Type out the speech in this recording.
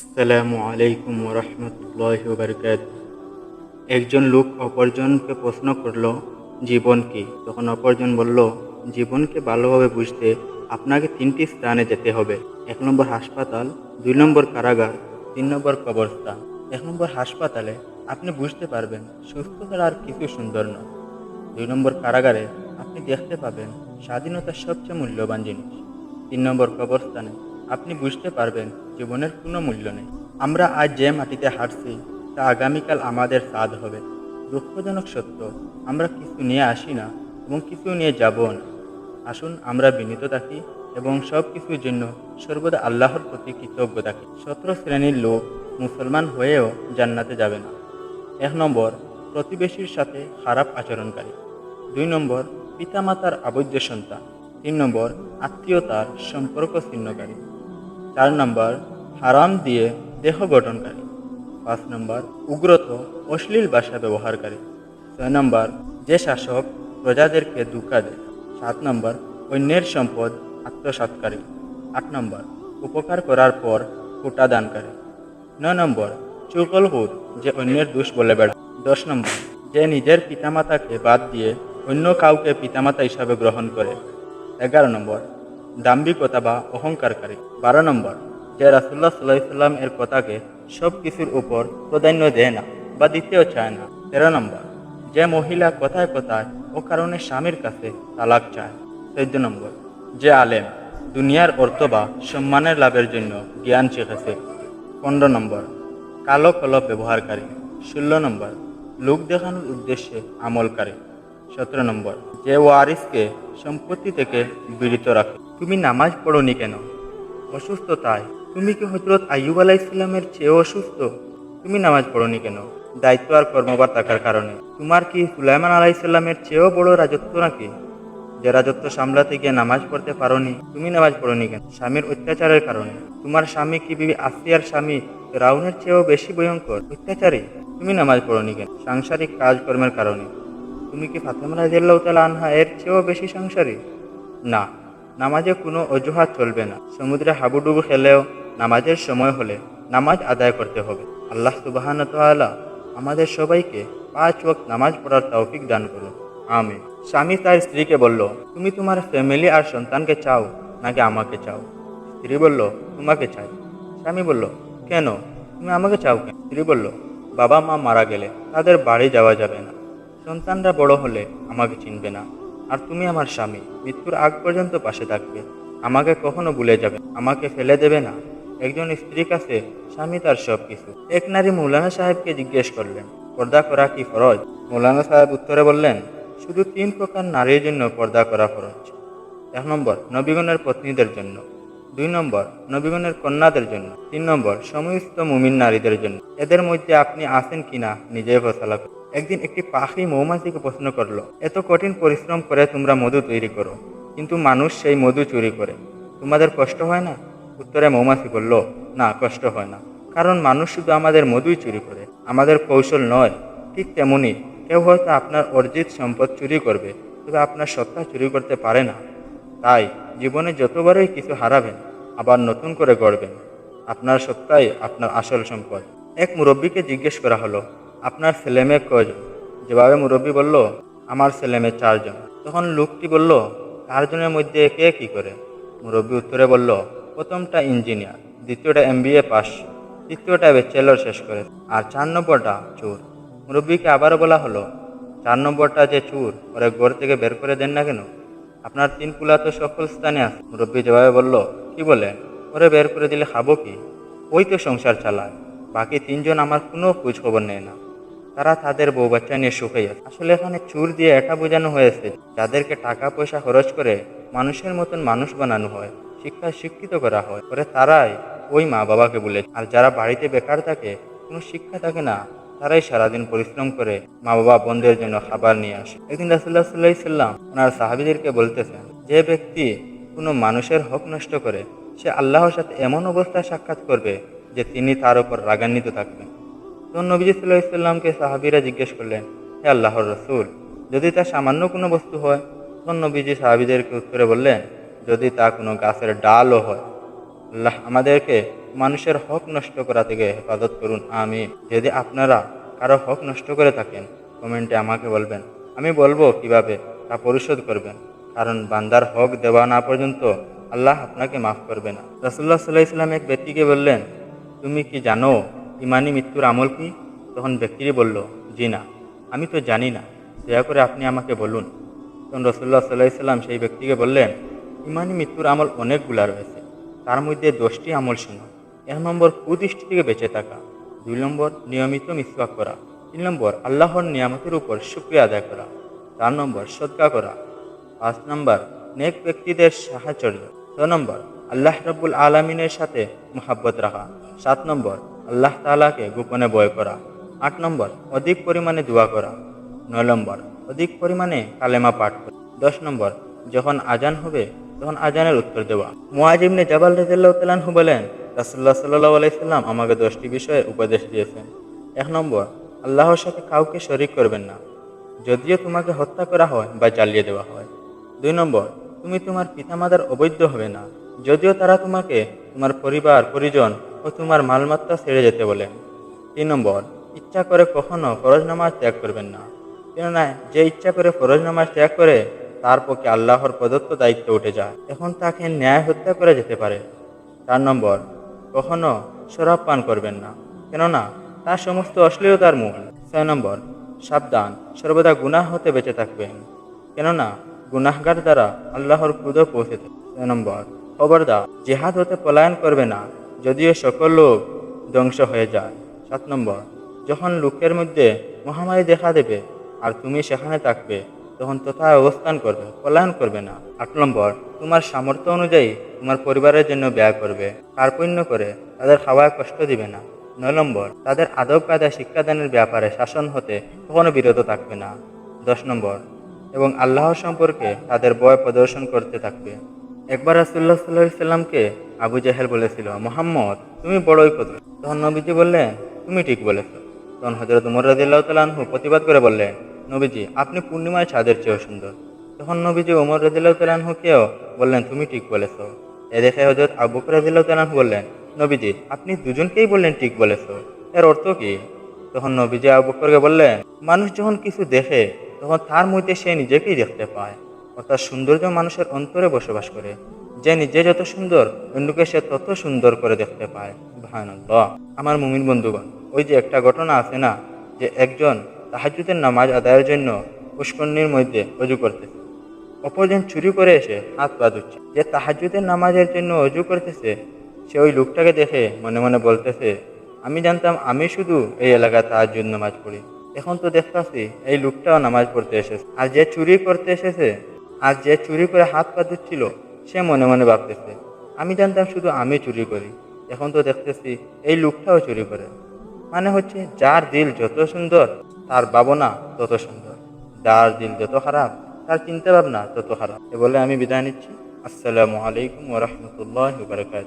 আসসালামু আলাইকুম রহমতুল্লাহ বারকাত একজন লোক অপরজনকে প্রশ্ন করল, জীবন কি? তখন অপরজন বলল, জীবনকে ভালোভাবে বুঝতে আপনাকে তিনটি স্থানে যেতে হবে। এক নম্বর হাসপাতাল, দুই নম্বর কারাগার, তিন নম্বর কবরস্থান। এক নম্বর হাসপাতালে আপনি বুঝতে পারবেন সুস্থ ছাড়া আর কিছু সুন্দর নয়। দুই নম্বর কারাগারে আপনি দেখতে পাবেন স্বাধীনতার সবচেয়ে মূল্যবান জিনিস। তিন নম্বর কবরস্থানে আপনি বুঝতে পারবেন, জীবনের কোনো মূল্য নেই। আমরা আজ যে মাটিতে হাঁটছি, তা আগামীকাল আমাদের স্বাদ হবে। দুঃখজনক সত্য, আমরা কিছু নিয়ে আসি না এবং কিছু নিয়ে যাব না। আসুন, আমরা বিনীত থাকি এবং সব কিছুর জন্য সর্বদা আল্লাহর প্রতি কৃতজ্ঞ থাকি। সতেরো শ্রেণির লোক মুসলমান হয়েও জান্নাতে যাবে না। এক নম্বর, প্রতিবেশীর সাথে খারাপ আচরণকারী। দুই নম্বর, পিতামাতার আবদ্ধ সন্তান। তিন নম্বর, আত্মীয়তার সম্পর্ক ছিন্নকারী। চার নম্বর, হারাম দিয়ে দেহ গঠনকারী। পাঁচ নম্বর, উগ্রত, অশ্লীল ভাষা ব্যবহারকারী। ছয় নম্বর, যে শাসক প্রজাদেরকে ধোঁকা দেয়। সাত নম্বর, অন্যের সম্পদ আত্মসাৎকারী। আট নম্বর, উপকার করার পর কোটা দানকারী। নয় নম্বর চুকলহুদ যে অন্যের দোষ বলে বেড়া দশ নম্বর, যে নিজের পিতামাতাকে বাদ দিয়ে অন্য কাউকে পিতামাতা হিসাবে গ্রহণ করে। এগারো নম্বর দাম্ভিকতা বা অহংকারকারী। বারো নম্বর, যে রাসুল্লাহ সাল্লাহ সাল্লাম এর কথাকে সব কিছুর উপর প্রাধান্য দেয় না বা দিতেও চায় না। তেরো নম্বর, যে মহিলা কথায় কথায় ও কারণে স্বামীর কাছে তালাক চায়। চোদ্দ নম্বর, যে আলেম দুনিয়ার অর্থ বা সম্মানের লাভের জন্য জ্ঞান শিখেছে পনেরো নম্বর, কালো কলপ ব্যবহারকারী। ষোলো নম্বর, লোক দেখানোর উদ্দেশ্যে আমলকারী। সতেরো নম্বর। যে ওয়ারিসকে সম্পত্তি থেকে বিরত রাখে, তুমি নামাজ পড়নি কেন? অসুস্থতায় তুমি কি হজরত আইয়ুব আলাহ ইসলামের চেয়েও অসুস্থ? তুমি নামাজ পড়নি কেন? দায়িত্ব আর কর্মবার থাকার কারণে। তোমার কি সুলাইমান আলাহ ইসলামের চেয়েও বড় রাজত্ব নাকি? যে রাজত্ব সামলাতে গিয়ে নামাজ পড়তে পারোনি, তুমি নামাজ পড়নি কেন? স্বামীর অত্যাচারের কারণে। তোমার স্বামী কি বিবি আসিয়ার স্বামী রাউনের চেয়েও বেশি ভয়ঙ্কর? অত্যাচারী? তুমি নামাজ পড়নি কেন? সাংসারিক কাজকর্মের কারণে। তুমি কি ফাতেমা রাজিয়াল্লাহ তালা আনহা এর চেয়েও বেশি সংসারী? না, নামাজে কোনো অজুহাত চলবে না। সমুদ্রে হাবুডুবু খেলেও নামাজের সময় হলে নামাজ আদায় করতে হবে। আল্লাহ সুবাহান তাআলা আমাদের সবাইকে পাঁচ ওয়াক্ত নামাজ পড়ার তৌফিক দান করুন। আমি স্বামী তার স্ত্রীকে বলল, তুমি তোমার ফ্যামিলি আর সন্তানকে চাও নাকি আমাকে চাও? স্ত্রী বলল, তোমাকে চাই। স্বামী বলল, কেন? তুমি আমাকে চাও কেন? স্ত্রী বলল বাবা মা মারা গেলে তাদের বাড়ি যাওয়া যাবে না। সন্তানরা বড় হলে আমাকে চিনবে না। আর তুমি আমার স্বামী, মৃত্যুর আগ পর্যন্ত পাশে থাকবে। আমাকে কখনো ভুলে যাবে আমাকে ফেলে দেবে না। একজন স্ত্রীর কাছে স্বামী তার সব কিছু এক নারী মৌলানা সাহেবকে জিজ্ঞেস করলেন, পর্দা করা কি ফরজ? মৌলানা সাহেব উত্তরে বললেন, শুধু তিন প্রকার নারীর জন্য পর্দা করা ফরজ। এক নম্বর, নবীগণের পত্নীদের জন্য। দুই নম্বর, নবীগণের কন্যাদের জন্য। তিন নম্বর, সমস্ত মুমিন নারীদের জন্য। এদের মধ্যে আপনি আছেন কিনা নিজেই ফসলা। একদিন একটি পাখি মৌমাছিকে প্রশ্ন করল, এত কঠিন পরিশ্রম করে তোমরা মধু তৈরি করো, কিন্তু মানুষ সেই মধু চুরি করে। তোমাদের কষ্ট হয় না? উত্তরে মৌমাছি বলল, না, কষ্ট হয় না। কারণ মানুষ শুধু আমাদের মধুই চুরি করে, আমাদের কৌশল নয়। ঠিক তেমনি কেউ হয়তো আপনার অর্জিত সম্পদ চুরি করবে, তবে আপনার সত্তা চুরি করতে পারে না। তাই জীবনে যতবারই কিছু হারাবেন, আবার নতুন করে গড়বেন। আপনার সত্তাই আপনার আসল সম্পদ। এক মুরব্বীকে জিজ্ঞেস করা হলো আপনার ছেলেমেয়ে কয়জন? যেভাবে মুরব্বী বলল, আমার ছেলেমেয়ে চারজন। তখন লোকটি বলল, চারজনের মধ্যে কে কি করে? মুরব্বী উত্তরে বলল, প্রথমটা ইঞ্জিনিয়ার, দ্বিতীয়টা এমবিএ পাস তৃতীয়টা ব্যাচেলর শেষ করে, আর চার নম্বরটা চোর। মুরব্বীকে আবারও বলা হলো, চার নম্বরটা যে চুর, ওরে ঘর থেকে বের করে দেন না কেন? আপনার তিন কুলা তো সকল স্থানে আছে। মুরব্বী জবাবে বলল, কি বলেন ওরে বের করে দিলে খাব কি? ওই তো সংসার চালায়, বাকি তিনজন আমার কোনো খোঁজ খবর নেয় না। তারা তাদের বউ বাচ্চা নিয়ে সুখেই আছে। আসলে এখানে চুর দিয়ে এটা বোঝানো হয়েছে। যাদেরকে টাকা পয়সা খরচ করে মানুষের মতন মানুষ বানানো হয় শিক্ষায় শিক্ষিত করা হয় পরে তারাই ওই মা বাবাকে বলে। আর যারা বাড়িতে বেকার থাকে, কোনো শিক্ষা থাকে না, তারাই সারাদিন পরিশ্রম করে মা বাবা বন্ধের জন্য খাবার নিয়ে আসে। একদিন রাসুল্লাহ সাল্লাহ সাল্লাম ওনার সাহাবিদেরকে বলতেছেন, যে ব্যক্তি কোনো মানুষের হক নষ্ট করে, সে আল্লাহর সাথে এমন অবস্থায় সাক্ষাৎ করবে যে তিনি তার উপর রাগান্বিত থাকবেন। তখন নবীজি সাল্লাহ ইসলামকে সাহাবিরা জিজ্ঞেস করলেন, হে আল্লাহর রসুল, যদি তা সামান্য কোনো বস্তু হয়? তখন নবীজি সাহাবিদেরকে উত্তরে বললেন, যদি তা কোনো গাছের ডালও হয়, আল্লাহ আমাদেরকে মানুষের হক নষ্ট করা থেকে হেফাজত করুন আমি যদি আপনারা কারও হক নষ্ট করে থাকেন, কমেন্টে আমাকে বলবেন, আমি বলব কীভাবে তা পরিশোধ করবেন। কারণ বান্দার হক দেওয়া না পর্যন্ত আল্লাহ আপনাকে মাফ করবে না। রসুল্লাহ সাল্লাহ ইসলাম এক ব্যক্তিকে বললেন, তুমি কি জানো ইমানি মৃত্যুর আমল কি? তখন ব্যক্তিটি বলল, জি না। আমি তো জানি না। দয়া করে আপনি আমাকে বলুন। তখন রসুল্লাহ সাল্লাহ সাল্লাম সেই ব্যক্তিকে বললেন, ইমানি মৃত্যুর আমল অনেকগুলা রয়েছে। তার মধ্যে দশটি আমল শোনো এক নম্বর কুদৃষ্টি থেকে বেঁচে থাকা। দুই নম্বর, নিয়মিত মিসওয়াক করা। তিন নম্বর, আল্লাহর নিয়ামতের উপর শুক্রিয়া আদায় করা। চার নম্বর, সদকা করা। পাঁচ নম্বর, নেক ব্যক্তিদের সাহায্য। ছ নম্বর, আল্লাহ রব্বুল আলমিনের সাথে মোহাব্বত রাখা। সাত নম্বর আল্লাহ তালাকে গোপনে বয় করা। আট নম্বর, অধিক পরিমাণে দোয়া করা। নয় নম্বর, অধিক পরিমাণে কালেমা পাঠ করা। দশ নম্বর, যখন আজান হবে, তখন আজানের উত্তর দেওয়া। মুআজিবনে জাবাল রাজিল্লাহ তালাহু বলেন রাসুল্লাহ সাল্লাহ আলাইসাল্লাম আমাকে দশটি বিষয়ে উপদেশ দিয়েছেন। এক নম্বর, আল্লাহর সাথে কাউকে শরিক করবেন না। যদিও তোমাকে হত্যা করা হয় বা জ্বালিয়ে দেওয়া হয়। দুই নম্বর, তুমি তোমার পিতামাতার অবৈধ হবে না। যদিও তারা তোমাকে তোমার পরিবার, পরিজন ও তোমার মালমাত্রা ছেড়ে যেতে বলেন তিন নম্বর, ইচ্ছা করে কখনো ফরজ নামাজ ত্যাগ করবেন না। কেননা, যে ইচ্ছা করে ফরজ নামাজ ত্যাগ করে, তার পক্ষে আল্লাহর প্রদত্ত দায়িত্ব উঠে যায়। এখন তাকে ন্যায় হত্যা করা যেতে পারে। চার নম্বর, কখনো শরাব পান করবেন না। কেননা তার সমস্ত অশ্লীলতার মূল। ছয় নম্বর, সাবধান, সর্বদা গুনাহ হতে বেঁচে থাকবেন। কেননা, গুনাহগার দ্বারা আল্লাহর ক্রুদ পৌঁছে থাকে। ছয় নম্বর, খবরদার, জেহাদ হতে পলায়ন করবে না। যদিও সকল লোক ধ্বংস হয়ে যায়। সাত নম্বর, যখন লোকের মধ্যে মহামারী দেখা দেবে আর তুমি সেখানে থাকবে, তখন তথায় অবস্থান করবে, পলায়ন করবে না। আট নম্বর, তোমার সামর্থ্য অনুযায়ী তোমার পরিবারের জন্য ব্যয় করবে। কার্পণ্য করে তাদের খাওয়ায় কষ্ট দিবে না। নয় নম্বর, তাদের আদব কায়দা শিক্ষাদানের ব্যাপারে শাসন হতে কখনো বিরত থাকবে না। দশ নম্বর, এবং আল্লাহ সম্পর্কে তাদের বয় প্রদর্শন করতে থাকবে। একবার রাসুল্লাহ সাল্লাহ সাল্লামকে আবু জাহেল বলেছিল, মোহাম্মদ, তুমি বড়ই কত তখন নবীজি বললেন, তুমি ঠিক বলেছ। তখন হজরত উমর রাজিল্লাহ তালাহু প্রতিবাদ করে বললেন, নবীজি, আপনি পূর্ণিমায় চাঁদের চেয়েও সুন্দর। তখন নবীজি উমর রাজিল্লাহ তালাহুকেও বললেন, তুমি ঠিক বলেছ। এ দেখে হজরত আবু বকর রাজিল্লাহ তালাহু বললেন, নবীজি, আপনি দুজনকেই বললেন ঠিক বলেছ। এর অর্থ কি? তখন নবীজি আবু বকরকে বললেন, মানুষ যখন কিছু দেখে, তখন তার মধ্যে সে নিজেকেই দেখতে পায়। অর্থাৎ সৌন্দর্য মানুষের অন্তরে বসবাস করে। যে নিজে যত সুন্দর, অন্যকে সে তত সুন্দর করে দেখতে পায়। ভায়ানল্লাহ আমার মুমিন বন্ধুগণ, ওই যে একটা ঘটনা আছে না, যে একজন তাহাজুদের নামাজ আদায়ের জন্য পুষ্করণীর মধ্যে অজু করতেছে। অপরজন চুরি করে এসে হাত পা ধুচ্ছে। যে তাহাজুদের নামাজের জন্য অজু করতেছে, সে ওই লোকটাকে দেখে মনে মনে বলতেছে, আমি জানতাম আমি শুধু এই এলাকায় তাহাজুদ নামাজ পড়ি। এখন তো দেখতাছি এই লোকটাও নামাজ পড়তে এসেছে। আর যে চুরি করতে এসেছে আর যে চুরি করে হাত পা ধুচ্ছিল, সে মনে মনে ভাবতেছে, আমি জানতাম শুধু আমি চুরি করি, এখন তো দেখতেছি এই লোকটাও চুরি করে। মানে হচ্ছে যার দিল যত সুন্দর, তার ভাবনা তত সুন্দর। যার দিল যত খারাপ, তার চিন্তা ভাবনা তত খারাপ। এ বলে আমি বিদায় নিচ্ছি। আসসালামু আলাইকুম ওরহমতুল্লাহ বারকাত